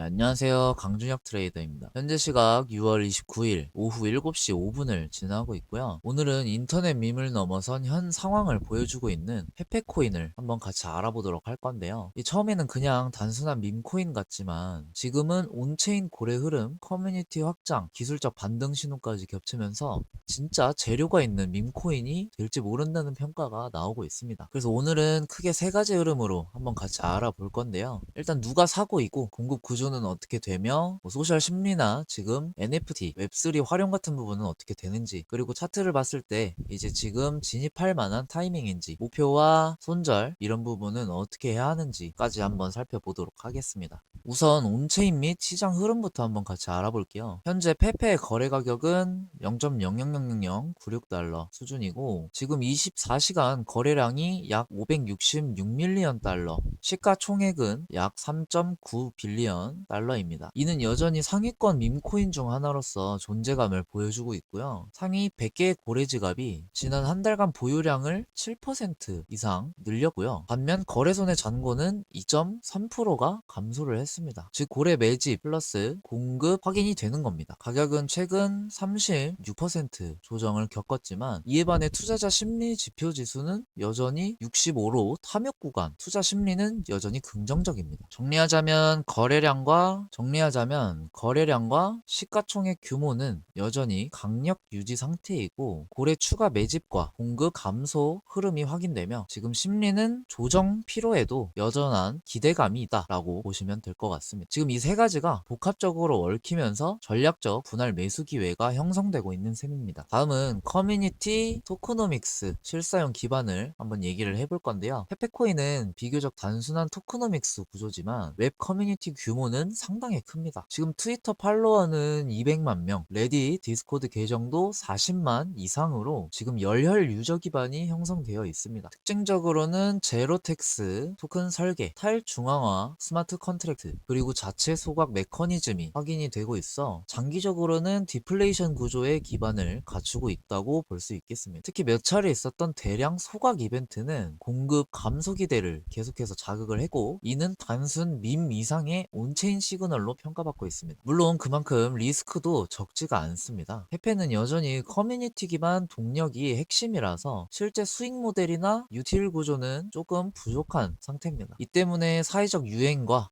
네, 안녕하세요. 강준혁 트레이더입니다. 현재 시각 6월 29일 오후 7시 5분을 지나고 있고요. 오늘은 인터넷 밈을 넘어선 현 상황을 보여주고 있는 페페코인을 한번 같이 알아보도록 할 건데요. 이 처음에는 그냥 단순한 밈코인 같지만 지금은 온체인 고래 흐름, 커뮤니티 확장, 기술적 반등 신호까지 겹치면서 진짜 재료가 있는 밈코인이 될지 모른다는 평가가 나오고 있습니다. 그래서 오늘은 크게 세 가지 흐름으로 한번 같이 알아볼 건데요. 일단 누가 사고 있고 공급 구조 는 어떻게 되며 뭐 소셜 심리나 지금 NFT, 웹3 활용 같은 부분은 어떻게 되는지 그리고 차트를 봤을 때 이제 지금 진입할 만한 타이밍인지 목표와 손절 이런 부분은 어떻게 해야 하는지까지 한번 살펴보도록 하겠습니다. 우선 온체인 및 시장 흐름부터 한번 같이 알아볼게요. 현재 페페의 거래 가격은 0.0000096달러 수준이고 지금 24시간 거래량이 약 566밀리언 달러, 시가총액은 약 3.9 빌리언 달러입니다. 이는 여전히 상위권 밈코인 중 하나로서 존재감을 보여주고 있고요. 상위 100개의 고래 지갑이 지난 한 달간 보유량을 7% 이상 늘렸고요. 반면 거래손의 잔고는 2.3%가 감소를 했습니다. 즉 고래 매집 플러스 공급 확인이 되는 겁니다. 가격은 최근 36% 조정을 겪었지만 이에 반해 투자자 심리 지표 지수는 여전히 65로 탐욕 구간, 투자 심리는 여전히 긍정적입니다. 정리하자면 거래량과 정리하자면 거래량과 시가총액 규모는 여전히 강력 유지 상태이고 고래 추가 매집과 공급 감소 흐름이 확인되며 지금 심리는 조정 필요에도 여전한 기대감이 있다라고 보시면 될 것 같습니다. 지금 이 세 가지가 복합적으로 얽히면서 전략적 분할 매수 기회가 형성되고 있는 셈입니다. 다음은 커뮤니티 토크노믹스 실사용 기반을 한번 얘기를 해볼 건데요. 페페코인은 비교적 단순한 토크노믹스 구조지만 웹 커뮤니티 규모는 상당히 큽니다. 지금 트위터 팔로워는 200만 명, 레딧, 디스코드 계정도 40만 이상으로 지금 열혈 유저 기반이 형성되어 있습니다. 특징적으로는 제로텍스, 토큰 설계, 탈중앙화, 스마트 컨트랙트, 그리고 자체 소각 메커니즘이 확인이 되고 있어 장기적으로는 디플레이션 구조의 기반을 갖추고 있다고 볼 수 있겠습니다. 특히 몇 차례 있었던 대량 소각 이벤트는 공급 감소 기대를 계속해서 자극을 했고 이는 단순 밈 이상의 온체인 시그널로 평가받고 있습니다. 물론 그만큼 리스크도 적지가 않습니다. 페페는 여전히 커뮤니티 기반 동력이 핵심이라서 실제 수익 모델이나 유틸 구조는 조금 부족한 상태입니다. 이 때문에 사회적 유행과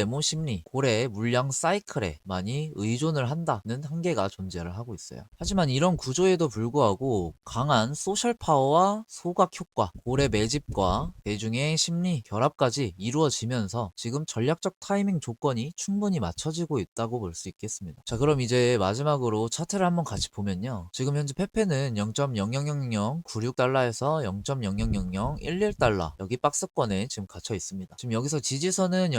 FMO 심리, 고래 물량 사이클에 많이 의존을 한다는 한계가 존재를 하고 있어요. 하지만 이런 구조에도 불구하고 강한 소셜 파워와 소각 효과, 고래 매집과 대중의 심리 결합까지 이루어지면서 지금 전략적 타이밍 조건이 충분히 맞춰지고 있다고 볼 수 있겠습니다. 자, 그럼 이제 마지막으로 차트를 한번 같이 보면요. 지금 현재 페페는 0.0000096달러에서 0.0000011달러 여기 박스권에 지금 갇혀 있습니다. 지금 여기서 지지선은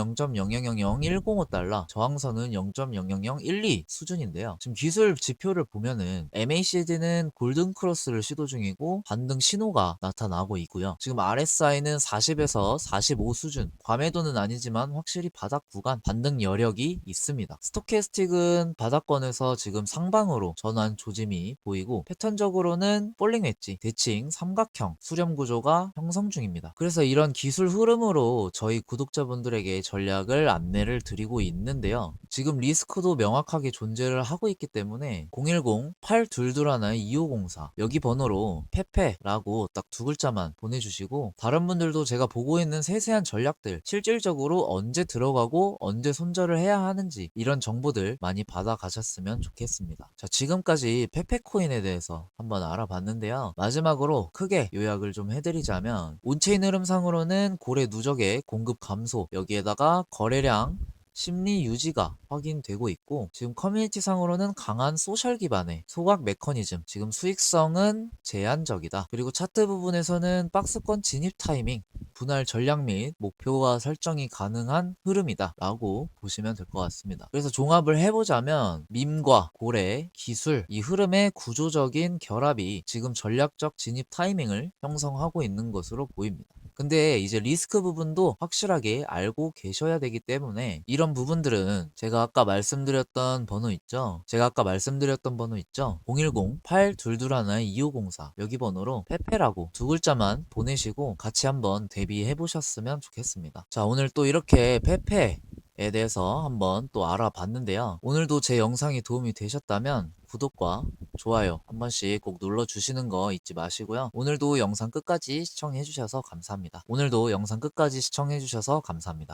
0.0000105달러, 저항선은 0.00012 수준인데요. 지금 기술 지표를 보면은 MACD는 골든 크로스를 시도 중이고 반등 신호가 나타나고 있고요. 지금 RSI는 40에서 45 수준, 과매도는 아니지만 확실히 바닥 구간 반등 여력이 있습니다. 스토캐스틱은 바닥권에서 지금 상방으로 전환 조짐이 보이고 패턴적으로는 폴링 웨지, 대칭, 삼각형, 수렴 구조가 형성 중입니다. 그래서 이런 기술 흐름으로 저희 구독자분들에게 전략을 안 내를 드리고 있는데요. 지금 리스크도 명확하게 존재를 하고 있기 때문에 010-8221-2504 여기 번호로 페페라고 딱 두 글자만 보내주시고 다른 분들도 제가 보고 있는 세세한 전략들 실질적으로 언제 들어가고 언제 손절을 해야 하는지 이런 정보들 많이 받아가셨으면 좋겠습니다. 자 지금까지 페페코인에 대해서 한번 알아봤는데요. 마지막으로 크게 요약을 좀 해드리자면 온체인 흐름상으로는 고래 누적의 공급 감소 여기에다가 거래량 심리 유지가 확인되고 있고 지금 커뮤니티 상으로는 강한 소셜 기반의 소각 메커니즘 지금 수익성은 제한적이다. 그리고 차트 부분에서는 박스권 진입 타이밍 분할 전략 및 목표와 설정이 가능한 흐름이다 라고 보시면 될 것 같습니다. 그래서 종합을 해보자면 밈과 고래 기술 이 흐름의 구조적인 결합이 지금 전략적 진입 타이밍을 형성하고 있는 것으로 보입니다 근데 이제 리스크 부분도 확실하게 알고 계셔야 되기 때문에 이런 부분들은 제가 아까 말씀드렸던 번호 있죠? 제가 아까 말씀드렸던 번호 있죠? 010-8221-2504 여기 번호로 페페라고 두 글자만 보내시고 같이 한번 대비해 보셨으면 좋겠습니다. 자 오늘 또 이렇게 페페 에 대해서 한번 또 알아봤는데요. 오늘도 제 영상이 도움이 되셨다면 구독과 좋아요 한 번씩 꼭 눌러주시는 거 잊지 마시고요. 오늘도 영상 끝까지 시청해주셔서 감사합니다. 오늘도 영상 끝까지 시청해주셔서 감사합니다.